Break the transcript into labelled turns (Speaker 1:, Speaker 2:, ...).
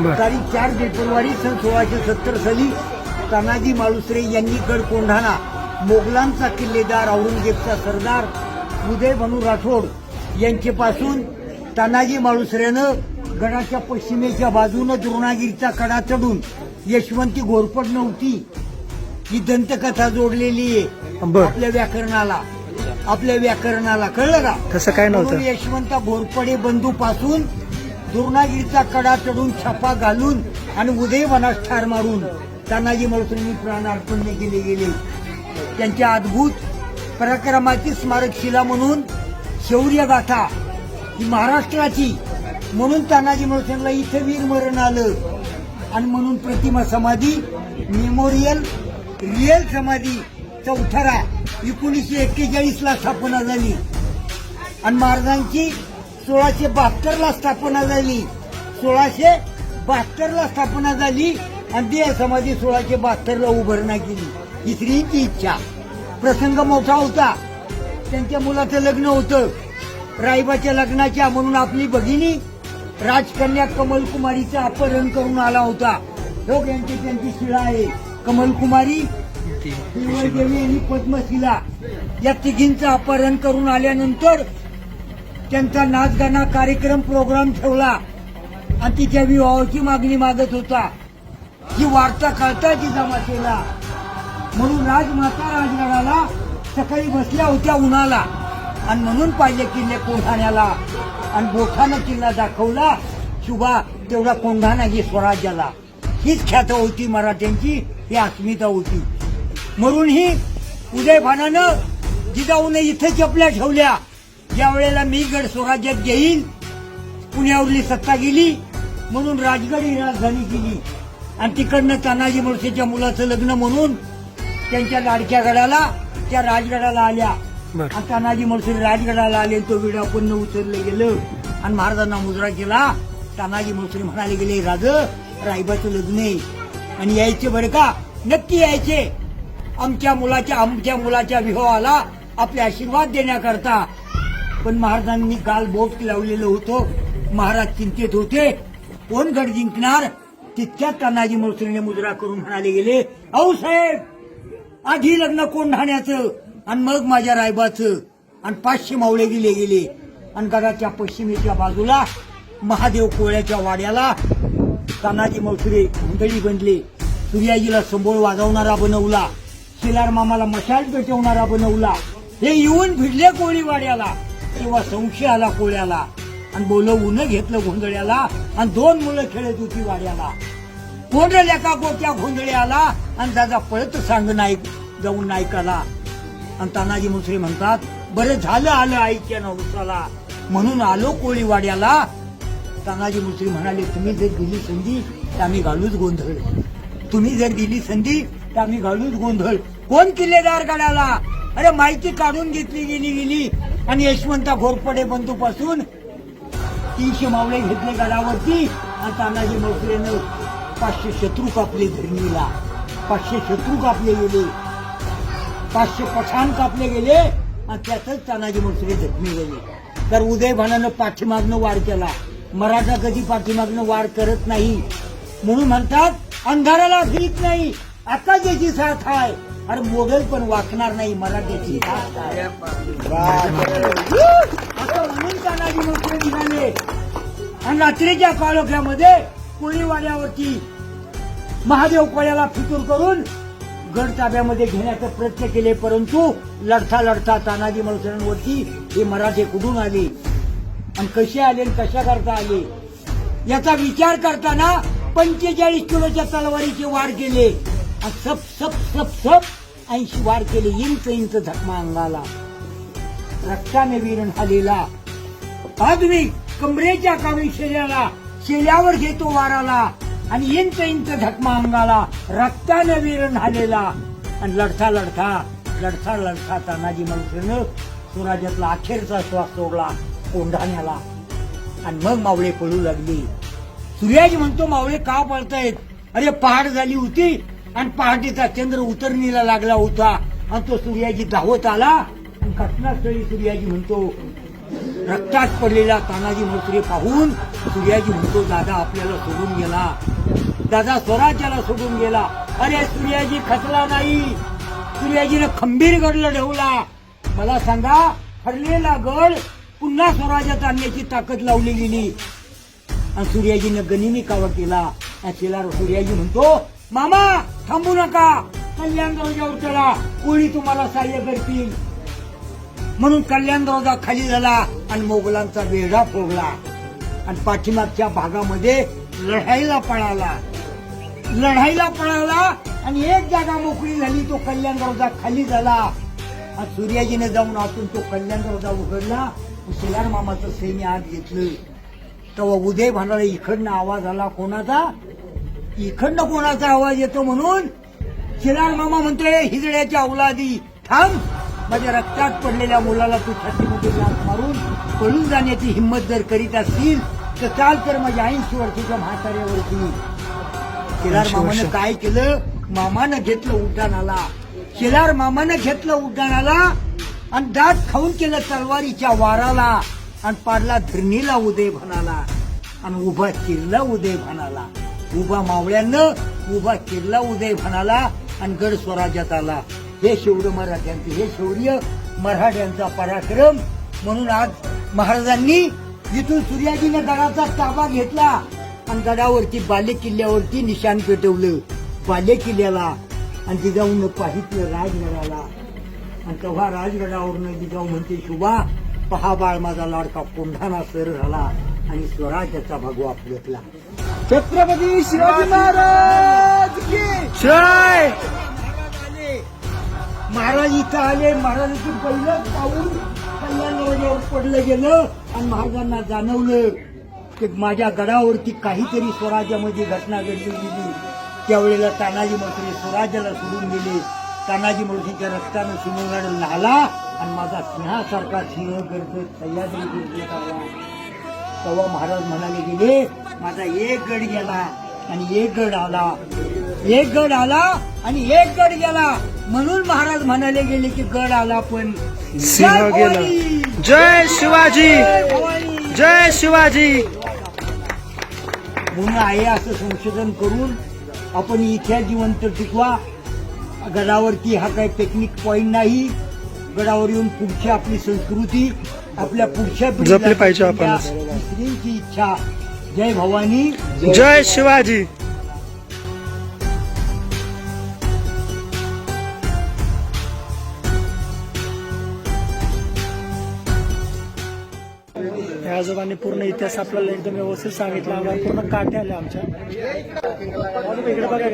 Speaker 1: तारीख चार फेब्रुवारी सन सोळाशे सत्तर साली तानाजी मालुसरे यांनी गड कोंढाणा मोगलांचा किल्लेदार औरंगजेबचा सरदार उदय बनू राठोड यांच्यापासून तानाजी मालुसरेनं गडाच्या पश्चिमेच्या बाजूनं द्रोणागिरीचा कडा चढून यशवंती घोरपड नव्हती. ही दंतकथा जोडलेली आहे. आपल्या व्याकरणाला आपल्या व्याकरणाला कळलं का?
Speaker 2: तसं काय नव्हतं.
Speaker 1: यशवंत घोरपडे बंधू पासून दुर्नागिरीचा कडा चढून छापा घालून आणि उदयवनास ठार मारून तानाजी मळसुरांनी प्राणार्पण केले गेले. त्यांच्या अद्भुत पराक्रमाची स्मारकशिला म्हणून शौर्य गाथा ही महाराष्ट्राची. म्हणून तानाजी मळसुरांना इथं वीर मरण आलं. आणि म्हणून प्रतिमा समाधी मेमोरियल रिअल समाधी चौथरा एकोणीसशे एक्केचाळीस ला स्थापना झाली. आणि महाराजांची सोळाशे बहात्तर ला स्थापना झाली. सोळाशे बहात्तर ला स्थापना झाली आणि देह समाधी सोळाशे बहात्तर ला उभारणा केली ही श्रींची इच्छा. प्रसंग मोठा होता. त्यांच्या मुलाचं लग्न होतं. रायबाच्या लग्नाच्या म्हणून आपली भगिनी राजकन्या कमलकुमारीचं अपहरण करून आला होता. लोक यांची त्यांची शिळा आहे. कमलकुमारी देवी आणि पद्मशिला या तिघींचं अपहरण करून आल्यानंतर त्यांचा नाचगाणा कार्यक्रम प्रोग्राम ठेवला. आणि तिच्या विवाहाची मागणी मागत होता. ही वार्ता कळता ती केला. म्हणून राजमाता राजगडाला सकाळी बसल्या होत्या उन्हाला. आणि म्हणून पाहिले किल्ले कोंढाण्याला आणि बोठानं किल्ला दाखवला शुभा तेवढा कोंढाणा ही स्वराज्याला. हीच ख्यात होती मराठ्यांची ही अस्मिता होती. म्हणून ही उदयभानानं जिजाऊने इथे चपल्या ठेवल्या. ज्या वेळेला मी गड स्वराज्यात घेईन पुण्यावरली सत्ता गेली म्हणून राजगड ही राजधानी केली आणि तिकडनं तानाजी मुळसेच्या मुलाचं लग्न म्हणून त्यांच्या लाडक्या गडाला त्या राजगडाला आल्या. आणि तानाजी मुळसे राजगडाला आले तो विडा पण उचललं गेलं. आणि महाराजांना मुजरा केला. तानाजी मुळसे म्हणाले गेले राज रायबाचं लग्न आहे. आणि यायचे बरं का? नक्की यायचे. आमच्या मुलाच्या आमच्या मुलाच्या विवाहाला आपले आशीर्वाद देण्याकरता पण महाराजांनी काल बोट लावलेलं होतं. महाराज चिंतेत होते. कोण गड जिंकणार? तितक्यात तानाजी मुळसेने मुजरा करून म्हणाले गेले अहो साहेब आधी लग्न कोण ढाण्याचं? आणि मग माझ्या रायबाचं. आणि पाचशे मावळे दिले गेले. आणि गडाच्या पश्चिमेच्या बाजूला महादेव कोळ्याच्या वाड्याला तानाजी मौसुरे मंडळी बनले. सूर्याजीला संबोळ वाजवणारा बनवला. शेलार मामाला मशाल पेटवणारा बनवला. हे येऊन भिडले कोळी वाड्याला. तेव्हा संशय आला कोळ्याला. आणि बोलवून घेतलं गोंधळ्याला आणि दोन मुलं खेळत होती वाड्याला. कोण का गोट्या गोंधळ्याला? आणि दादा पळत सांग नाईक जाऊन नायकाला. आणि तानाजी मुसरे म्हणतात बरं झालं आलं आईच्या नवसाला. म्हणून आलो कोळीवाड्याला तानाजी मुसरी म्हणाले तुम्ही जर दिली संधी तर आम्ही घालूच गोंधळ. तुम्ही जर दिली संधी तर आम्ही घालूच गोंधळ. कोण किल्लेदार गडाला? अरे माहिती काढून घेतली गेली गेली आणि यशवंता घोरपडे बंधूपासून तीनशे मावळे घेतले गडावरती. आणि तानाजी मुसरेनं पाचशे शत्रू कापले धरणीला. पाचशे शत्रू कापले गेले. पाचशे पठाण कापले गेले. आणि त्यातच तानाजी मोसरे जखमी गेले तर उदय भानानं पाठीमागनं वार केला. मराठा कधी पाठीमागनं वार करत नाही? म्हणून म्हणतात अंधाराला भीत नाही. आता ज्याची साथ आहे. अरे मोगल पण वाकणार नाही मराठीची. म्हणून तानाजी मुसरे निघाले आणि रात्रीच्या काळोख्यामध्ये कोळीवाड्यावरती महादेव कोळ्याला फितूर करून गड ताब्यामध्ये घेण्याचा प्रयत्न केले परंतु लढता लढता तानाजी मलसरांवरती हे मराठे कुठून आले? आणि कसे आले आणि कशा करता आले? याचा विचार करताना पंचेचाळीस किलोच्या तलवारीचे वाढ केले. सप सप सप सप. ऐंशी वार केले इंच इंच धकमा अंगाला. रक्ताने वीरण आलेला आधुनिक कमरेच्या कामी शेल्याला शेल्यावर घेतो वाराला. आणि इंच इंच धकमा अंगाला रक्ताने वीरण झालेला आणि लढता लढता लढता लढता तानाजी मनुष्यनं स्वराज्यातला अखेरचा श्वास सोडला कोंढाण्याला. आणि मग मावळे पळू लागली. सूर्याजी म्हणतो मावळे का पळतायत? अरे पहाड झाली होती आणि पहाटेचा चंद्र उतरणीला लागला होता. आणि तो सूर्याजी धावत आला. घटनास्थळी सूर्याजी म्हणतो रक्तात पडलेला तानाजी मोत्रे पाहून सूर्याजी म्हणतो दादा आपल्याला सोडून गेला. दादा स्वराज्याला सोडून गेला. अरे सूर्याजी खचला नाही. सूर्याजीनं खंबीर गडला ठेवला. मला सांगा हरलेला गड पुन्हा स्वराज्यात आणण्याची ताकद लावली गेली. आणि सूर्याजीनं गनिमी कावा केला. आणि तिला सूर्याजी म्हणतो मामा थांबू नका. कल्याण दरवाजावर चला कोणी तुम्हाला सहाय्य करतील? म्हणून कल्याण दरवाजा खाली झाला आणि मोगलांचा वेढा फोगला आणि पाठीमागच्या भागामध्ये लढाईला पळाला. लढाईला पळाला आणि एक जागा मोकळी झाली. तो कल्याण दरवाजा खाली झाला. आणि सूर्याजीने जाऊन आतून तो कल्याण दरवाजा उघडला. सुधार मामाचं सैन्य आत घेतलं. तेव्हा उदय भांडाला इकडनं आवाज आला कोणाचा? इकडनं कोणाचा आवाज येतो म्हणून? शिलार मामा म्हणतोय हिजड्याच्या अवलादी थांब. माझ्या रक्तात पडलेल्या मुलाला तू छातीमध्ये लात मारून पळून जाण्याची हिंमत जर करीत असतील तर चाल तर माझ्या ऐंशी वर्षाच्या म्हाताऱ्यावरती. शिलार मामानं काय केलं? मामानं घेतलं उड्डाणाला. शिलार मामानं घेतलं उड्डाणाला आणि दात खाऊन केलं तलवारीच्या वाराला आणि पाडला धरणीला उदय भणाला आणि उभा चिरला उदय भणाला उभा मावळ्यानं उभा केला उदय म्हणाला आणि गड स्वराज्यात आला. हे शौर्य मराठ्यांचं हे शौर्य मराठ्यांचा पराक्रम. म्हणून आज महाराजांनी इथून सूर्याजीने गडाचा ताबा घेतला आणि गडावरती बाले किल्ल्यावरती निशाण पेटवलं. बाले किल्ल्याला आणि जिजाऊन पाहितलं राजगडाला. आणि तेव्हा राजगडावरनं जिजाऊ म्हणते शुभा पहा बाळ माझा लाडका कोंढाणा सर झाला आणि स्वराज्याचा भगवा फिरकला
Speaker 2: छत्रपती शिवाजी महाराज की
Speaker 3: जय!
Speaker 1: महाराज इथं आले महाराजांचं पहिलं पाऊल कल्याणवर पडलं गेलं आणि महाराजांना जाणवलं की माझ्या गडावरती काहीतरी स्वराज्यामध्ये घटना घडली गेली त्यावेळेला तानाजी मोसरे स्वराज्याला सोडून गेले. तानाजी मोसरेच्या रक्तानं सिंहगड न्हाला आणि माझा सिंहासारखा सिंह गरजत सह्याद्री आला तेव्हा महाराज म्हणाले गेले माझा एक गड गेला आणि एक गड आला. एक गड आला आणि एक गड गेला. म्हणून महाराज म्हणाले गेले की गड आला पण
Speaker 3: सिंह
Speaker 1: जय
Speaker 3: गेला. जय शिवाजी.
Speaker 1: जय
Speaker 3: शिवाजी.
Speaker 1: म्हणून आहे असं संशोधन करून आपण इथे जिवंत टिकवा. गडावरती हा काही पिकनिक पॉइंट नाही. गडावर येऊन पुढची आपली संस्कृती आपल्या पुढच्या
Speaker 3: जपली पाहिजे आपणच.
Speaker 1: दुसऱ्यांची इच्छा. जय भवानी
Speaker 3: जय शिवाजी.
Speaker 2: आजोबांनी पूर्ण इतिहास आपल्याला एकदम व्यवस्थित सांगितला. आम्हाला पूर्ण काठे आले आमच्या. इकडे बघा